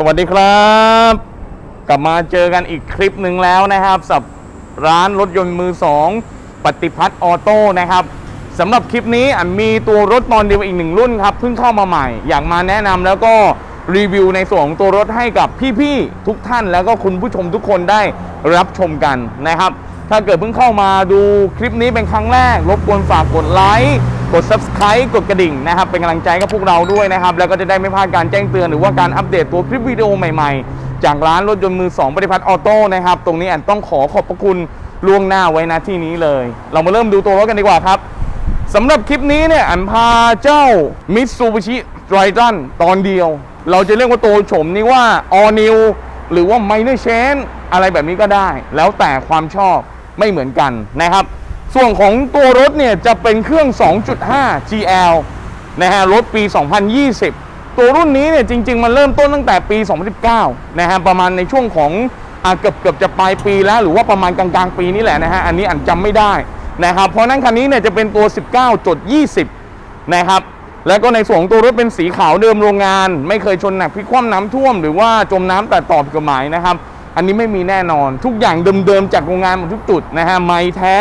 สวัสดีครับ กลับมาเจอกันอีกคลิปหนึ่งแล้วนะครับสับร้านรถยนต์มือสองปฏิพัฒน์ออโต้นะครับสำหรับคลิปนี้อันมีตัวรถตอนเดียวอีกหนึ่งรุ่นครับเพิ่งเข้ามาใหม่ อยากมาแนะนำแล้วก็รีวิวในส่วนของตัวรถให้กับพี่ๆทุกท่านแล้วก็คุณผู้ชมทุกคนได้รับชมกันนะครับ ถ้าเกิดเพิ่งเข้ามาดูคลิปนี้เป็นครั้งแรก รบกวนฝากกดไลค์กด Subscribe กดกระดิ่งนะครับ เป็นกำลังใจกับพวกเราด้วยนะครับ แล้วก็จะได้ไม่พลาดการแจ้งเตือนหรือว่าการอัปเดตตัวคลิปวิดีโอใหม่ๆ จากร้านรถยนต์มือ 2 ปฏิพัฒน์ออโต้นะครับ ตรงนี้แอนต้องขอขอบพระคุณล่วงหน้าไว้นะที่นี้เลย เรามาเริ่มดูตัวรถกันดีกว่าครับสำหรับคลิปนี้เนี่ยอันพาเจ้า Mitsubishi Triton ตอนเดียว เราจะเรียกว่าตัวโฉมนี้ว่า All New หรือว่า Minor Change อะไรแบบนี้ก็ได้ แล้วแต่ความชอบ ไม่เหมือนกันนะครับ ส่วนของตัวรถเนี่ยจะเป็นเครื่อง 2.5 GL นะฮะรถปี 2020 ตัวรุ่นนี้เนี่ยจริง ๆ มันเริ่มต้นตั้งแต่ปี 2019 นะฮะประมาณในช่วงของอเกือบเกือบจะปลายปีแล้วหรือว่าประมาณกลางๆ ปีนี้แหละนะฮะอันนี้อันจำไม่ได้นะครับเพราะนั้นคันนี้เนี่ยจะเป็นตัว 19.20 นะครับแล้วก็ในส่วนของตัวรถเป็นสีขาวเดิมโรงงาน ไม่เคยชนหนักพลิกคว่ำน้ำท่วม หรือว่าจมน้ำแต่ต่อผิดกฎหมายนะครับ อันนี้ไม่มีแน่นอนทุกอย่างเดิมๆจากโรงงานหมดทุกจุดนะฮะไม้แท้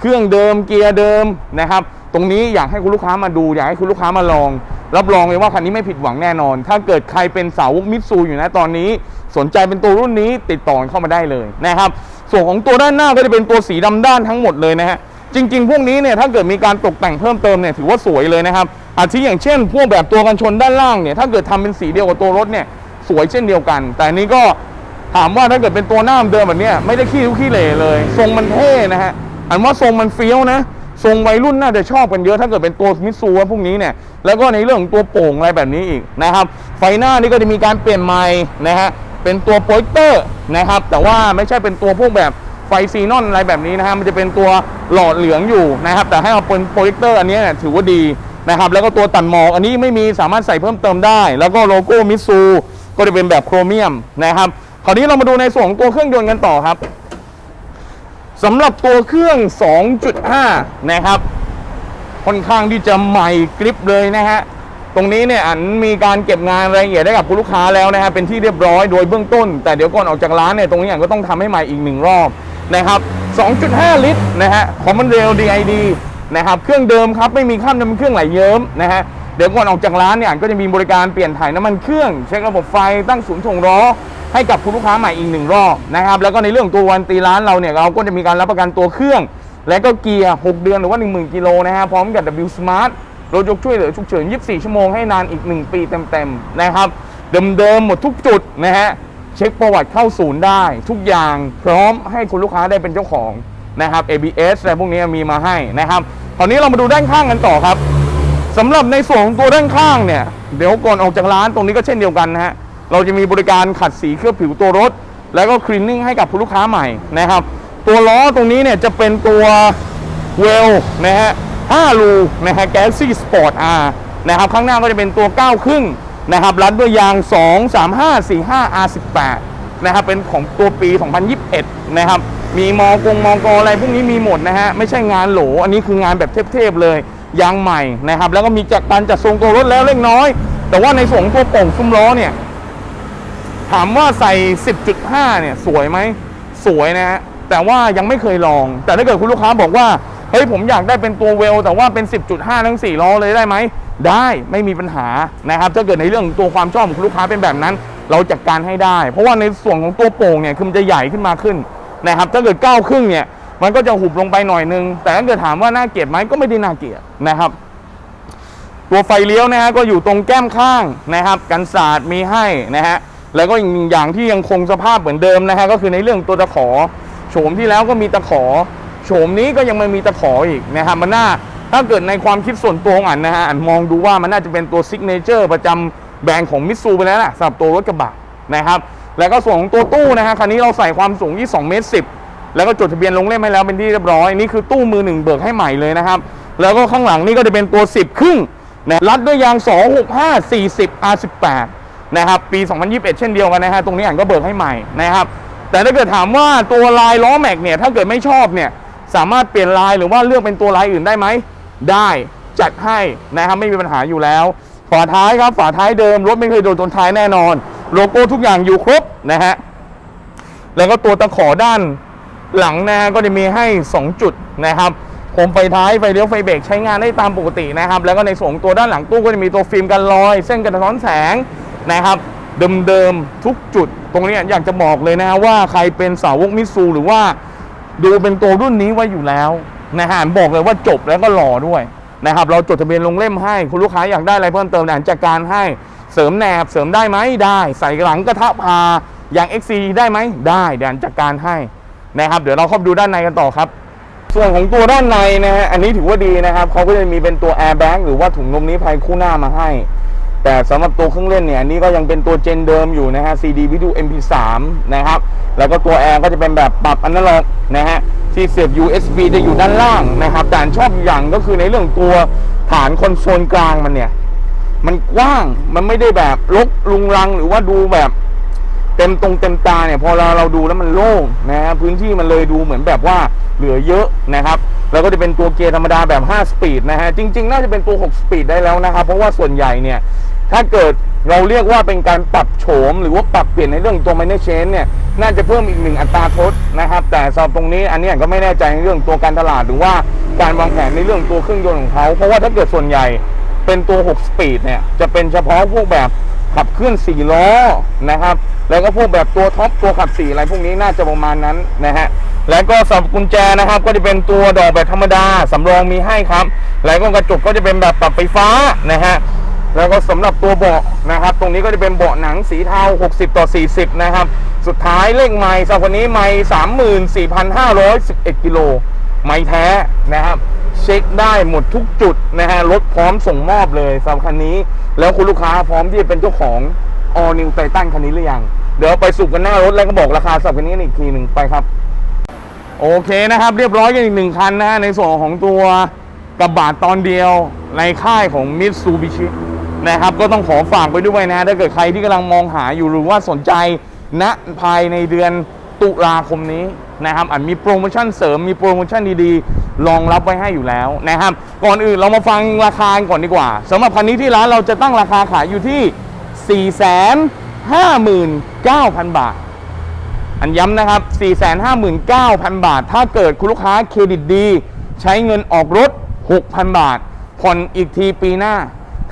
เครื่องเดิมเกียร์เดิมนะครับ ตรงนี้อยากให้คุณลูกค้ามาดู อยากให้คุณลูกค้ามาลอง รับรองเลยว่าคันนี้ไม่ผิดหวังแน่นอน ถ้าเกิดใครเป็นสาวกมิตซูอยู่นะตอนนี้ สนใจเป็นตัวรุ่นนี้ติดต่อเข้ามาได้เลยนะครับ ส่วนของตัวด้านหน้าก็จะเป็นตัวสีดำด้านทั้งหมดเลยนะฮะจริง ๆ พวกนี้เนี่ยถ้าเกิดมีการตกแต่งเพิ่มเติมเนี่ยถือว่าสวยเลยนะครับอาทิอย่างเช่น พวกแบบตัวกันชนด้านล่างเนี่ยถ้าเกิดทำเป็นสีเดียวกับตัวรถเนี่ยสวยเช่นเดียวกัน แต่นี้ก็ ถามว่าถ้าเกิดเป็นตัวหน้าเดิมแบบนี้ไม่ได้ขี้ทุกขี้เหร่เลย ทรงมันเท่นะฮะอันว่าทรงมันเฟี้ยวนะทรงวัยรุ่นน่าจะชอบกันเยอะถ้าเกิดเป็นตัวมิซูพวกนี้เนี่ยแล้วก็ในเรื่องของตัวโป่งอะไรแบบนี้อีกนะครับ ไฟหน้านี่ก็จะมีการเปลี่ยนใหม่นะฮะเป็นตัวโปรเจคเตอร์นะครับ แต่ว่าไม่ใช่เป็นตัวพวกแบบไฟซีนอนอะไรแบบนี้นะฮะมันจะเป็นตัวหลอดเหลืองอยู่นะครับ แต่ให้เอาเป็นโปรเจคเตอร์อันนี้เนี่ยถือว่าดีนะครับ แล้วก็ตัวตัดหมอกอันนี้ไม่มีสามารถใส่เพิ่มเติมได้ แล้วก็โลโก้มิซูก็จะเป็นแบบโครเมียมนะครับ คราวนี้เรามาดูในส่วนของตัวเครื่องยนต์กันต่อครับสำหรับตัวเครื่อง 2.5 นะครับ ค่อนข้างที่จะใหม่กริปเลยนะฮะ ตรงนี้เนี่ยอันมีการเก็บงานรายละเอียดได้กับคุณลูกค้าแล้วนะฮะ เป็นที่เรียบร้อยโดยเบื้องต้น แต่เดี๋ยวก่อนออกจากร้านเนี่ย ตรงนี้อันก็ต้องทำให้ใหม่อีกหนึ่งรอบนะครับ 2.5 ลิตรนะฮะคอมมอนเรล DID นะครับ เครื่องเดิมครับ ไม่มีข้ามน้ำมันเครื่องไหลเยิ้มนะฮะ เดี๋ยวก่อนออกจากร้านเนี่ยอันก็จะมีบริการเปลี่ยนถ่ายน้ำมันเครื่อง เช็คระบบไฟ ตั้งศูนย์ถ่วงล้อ ให้กับคุณลูกค้าใหม่อีกหนึ่งรอบนะครับแล้วก็ในเรื่องตัววันตีร้านเราเนี่ยเราก็จะมีการรับประกันตัวเครื่อง และก็เกียร์ 6 เดือนหรือว่า 10,000 กิโลนะฮะพร้อมกับ W Smart รถยกช่วยเหลือฉุกเฉิน 24 ชั่วโมงให้นานอีก 1 ปีเต็มๆนะครับเดิมๆหมดทุกจุดนะฮะเช็คประวัติเข้าศูนย์ได้ ทุกอย่างพร้อมให้คุณลูกค้าได้เป็นเจ้าของนะครับ ABS อะไรพวกนี้มีมาให้นะครับคราวนี้เรามาดูด้านข้างกันต่อครับสำหรับในส่วนของตัวด้านข้างเนี่ยเดี๋ยวก่อนออกจากร้านตรงนี้ก็เช่นเดียวกันนะฮะ เราจะมีบริการขัดสีเคลือบผิวตัวรถ แล้วก็คลีนนิ่งให้กับคุณลูกค้าใหม่นะครับ ตัวล้อตรงนี้เนี่ยจะเป็นตัวเวลนะฮะ5รูนะฮะ Galaxy Sport R นะครับข้างหน้าก็จะเป็นตัว 9 ครึ่งนะครับรัดด้วยยาง 2 3 5 4 5 R18 นะครับเป็นของตัวปี 2021 นะครับ มีมอกงมอกออะไรพวกนี้มีหมดนะฮะ ไม่ใช่งานโหล อันนี้คืองานแบบเทพๆเลย ยางใหม่นะครับ แล้วก็มีจากการจัดทรงตัวรถแล้วเล็กน้อย แต่ว่าในส่วนของตัวโป่งซุ้มล้อเนี่ย ถามว่าใส่ 10.5 เนี่ย สวยไหม สวยนะฮะ แต่ว่ายังไม่เคยลอง แต่ถ้าเกิดคุณลูกค้าบอกว่า เฮ้ย ผมอยากได้เป็นตัวเวล แต่ว่าเป็น 10.5 ทั้ง 4 ล้อเลยได้ไหม ได้ ไม่มีปัญหานะครับ ถ้าเกิดในเรื่องตัวความชอบของคุณลูกค้าเป็นแบบนั้น เราจัดการให้ได้ เพราะว่าในส่วนของตัวโป่งเนี่ย คือมันจะใหญ่ขึ้นมาขึ้นนะครับ ถ้าเกิดก้าครึ่งเนี่ย มันก็จะหุบลงไปหน่อยนึง แต่ถ้าเกิดถามว่าน่าเกลียดไหมก็ไม่ได้น่าเกลียดนะครับตัวไฟเลี้ยวนะฮะก็อยู่ตรงแก้มข้างนะครับ กันศาสตร์มีให้นะฮะ แล้วก็อีกหนึ่งอย่างที่ยังคงสภาพเหมือนเดิมนะฮะก็คือในเรื่องตัวตะขอโฉมที่แล้วก็มีตะขอโฉมนี้ก็ยังไม่มีตะขออีกนะครับมันน่าถ้าเกิดในความคิดส่วนตัวของอันนะฮะอันมองดูว่ามันน่าจะเป็นตัวซิกเนเจอร์ประจำแบรนด์ของมิตซูไปแล้วนะสำหรับตัวรถกระบะนะครับแล้วก็ส่วนของตัวตู้นะฮะคันนี้เราใส่ความสูงที่2เมตร10แล้วก็จดทะเบียนลงเล่มให้แล้วเป็นที่เรียบร้อยนี่คือตู้มือหนึ่งเบิกให้ใหม่เลยนะครับแล้วก็ข้างหลังนี่ก็จะเป็นตัว 10 ครึ่งนะรัดด้วยยาง 265 40 R18 นะครับปี 2021 เช่นเดียวกันนะฮะตรงนี้อ่านก็เบิกให้ใหม่นะครับแต่ถ้าเกิดถามว่าตัวลายล้อแม็กเนี่ยถ้าเกิดไม่ชอบเนี่ยสามารถเปลี่ยนลายหรือว่าเลือกเป็นตัวลายอื่นได้ไหมได้จัดให้นะครับไม่มีปัญหาอยู่แล้ว ฝาท้ายครับฝาท้ายเดิมรถไม่เคยโดนชนท้ายแน่นอน โลโก้ทุกอย่างอยู่ครบนะฮะแล้วก็ตัวตะขอด้านหลังนะก็จะมีให้ 2 จุดนะครับผมไฟท้ายไฟเลี้ยวไฟเบรกใช้งานได้ตามปกตินะครับ แล้วก็ในส่วนของตัวด้านหลังตู้ก็จะมีตัวฟิล์มกันรอย เส้นกันสะท้อนแสง นะครับเดิมๆทุกจุด ตรงนี้อยากจะบอกเลยนะฮะว่าใครเป็นสาวกมิซูหรือว่าดูเป็นตัวรุ่นนี้ไว้อยู่แล้วนะฮะบอกเลยว่าจบแล้วก็หล่อด้วยนะครับเราจดทะเบียนลงเล่มให้คุณลูกค้าอยากได้อะไรเพิ่มเติมเนี่ยจัดการให้เสริมแหนบเสริมได้ไหมได้ใส่หลังกระทะพาอย่าง XC ได้ไหมได้เดี๋ยวจัดการให้นะครับ เดี๋ยวเราเข้าไปดูด้านในกันต่อครับ ส่วนของตัวด้านในนะฮะอันนี้ถือว่าดีนะครับเขาก็จะมีเป็นตัว airbag หรือว่าถุงลมนิรภัยคู่หน้ามาให้ แต่สำหรับตัวเครื่องเล่นเนี่ยอันนี้ก็ยังเป็นตัวเจนเดิมอยู่นะฮะ CD วิดี MP3 นะครับ แล้วก็ตัวแอร์ก็จะเป็นแบบปรับอนาล็อกนะฮะที่เสียบ USB จะอยู่ด้านล่างนะครับแต่ชอบอย่างก็คือในเรื่องตัวฐานคอนโซลกลางมันเนี่ย มันกว้างมันไม่ได้แบบลกลุงรังหรือว่าดูแบบเต็มตรงเต็มตาเนี่ยพอเราเราดูแล้วมันโล่งนะฮะพื้นที่มันเลยดูเหมือนแบบว่าเหลือเยอะนะครับแล้วก็จะเป็นตัวเกียร์ธรรมดาแบบ 5 สปีดนะฮะจริง ๆ น่าจะเป็นตัว 6 สปีดได้แล้วนะครับเพราะว่าส่วนใหญ่เนี่ย ถ้าเกิดเราเรียกว่าเป็นการปรับโฉม หรือว่าปรับเปลี่ยนในเรื่องตัว minor change เนี่ยน่าจะเพิ่มอีกหนึ่งอัตราทดนะครับ แต่สำหรับตรงนี้อันนี้ก็ไม่แน่ใจในเรื่องตัวการตลาดหรือว่าการวางแผนในเรื่องตัวเครื่องยนต์ของเขา เพราะว่าถ้าเกิดส่วนใหญ่เป็นตัว 6 สปีดเนี่ยจะเป็นเฉพาะพวกแบบขับเคลื่อน4ล้อนะครับ แล้วก็พวกแบบตัวท็อปตัวขับ4อะไรพวกนี้น่าจะประมาณนั้นนะฮะแล้วก็สำหรับกุญแจนะครับ ก็จะเป็นตัวดอกแบบธรรมดาสำรองมีให้ครับ แล้วก็กระจกก็จะเป็นแบบปรับไฟฟ้านะฮะ แล้วก็สำหรับตัวเบาะนะครับ ตรงนี้ก็จะเป็นเบาะหนังสีเทา 60 ต่อ 40 นะครับ สุดท้ายเลขไม้สำหรับวันนี้ไม้34,511 กิโล ไม้แท้นะครับเช็คได้หมดทุกจุดนะฮะรถพร้อมส่งมอบเลยสำหรับคันนี้ แล้วคุณลูกค้าพร้อมที่จะเป็นเจ้าของ All New Titan คันนี้หรือยัง เดี๋ยวไปสุกกันหน้ารถแล้วก็บอกราคาสำหรับคันนี้อีกทีหนึ่งไปครับ โอเคนะครับ เรียบร้อยกันอีกหนึ่งคันนะฮะในส่วนของตัวกระบะตอนเดียวในค่ายของ Mitsubishi นะครับ ก็ต้องขอฝากไปด้วยนะถ้าเกิดใครที่กำลังมองหาอยู่หรือว่าสนใจณภายในเดือนตุลาคมนี้นะครับอาจมีโปรโมชั่นเสริมมีโปรโมชั่นดีๆรองรับไว้ให้อยู่แล้วนะครับ ก่อนอื่นเรามาฟังราคาก่อนดีกว่าสำหรับคันนี้ที่ร้านเราจะตั้งราคาขายอยู่ที่ 459,000 บาท อันย้ำนะครับ 459,000 บาท ถ้าเกิดคุณลูกค้าเครดิตดี ใช้เงินออกรถ 6,000 บาทผ่อนอีกทีปีหน้า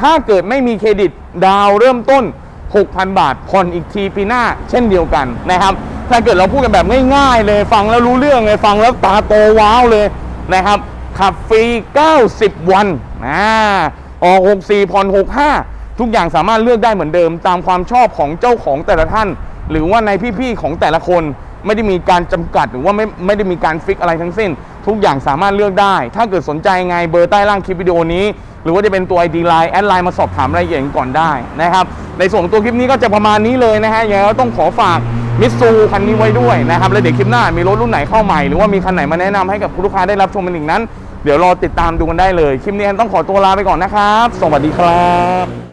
ถ้าเกิดไม่มีเครดิตดาวเริ่มต้น 6,000 บาทผ่อนอีกทีปีหน้า เช่นเดียวกันนะครับ ถ้าเกิดเราพูดกันแบบง่ายๆ เลยฟังแล้วรู้เรื่องเลยฟังแล้วตาโตว้าวเลยนะครับขับฟรี 90 วันอ่าออก 64ผ่อน65 ทุกอย่างสามารถเลือกได้เหมือนเดิม ตามความชอบของเจ้าของแต่ละท่าน หรือว่าในพี่ๆของแต่ละคนไม่ได้มีการจำกัดหรือว่าไม่ไม่ได้มีการฟิกอะไรทั้งสิ้น ทุกอย่างสามารถเลือกได้ ถ้าเกิดสนใจไงเบอร์ใต้ล่างคลิปวิดีโอนี้ หรือว่าจะเป็นตัว ID Line แอดไลน์มาสอบถามรายละเอียดก่อนได้นะครับในส่วนของตัวคลิปนี้ก็จะประมาณนี้เลยนะฮะยังไงก็ต้องขอฝากมิสซูคันนี้ไว้ด้วยนะครับแล้วเดี๋ยวคลิปหน้ามีรถรุ่นไหนเข้าใหม่หรือว่ามีคันไหนมาแนะนำให้กับคุณลูกค้าได้รับชมกันอีกนั้น เดี๋ยวรอติดตามดูกันได้เลย คลิปนี้ต้องขอตัวลาไปก่อนนะครับ สวัสดีครับ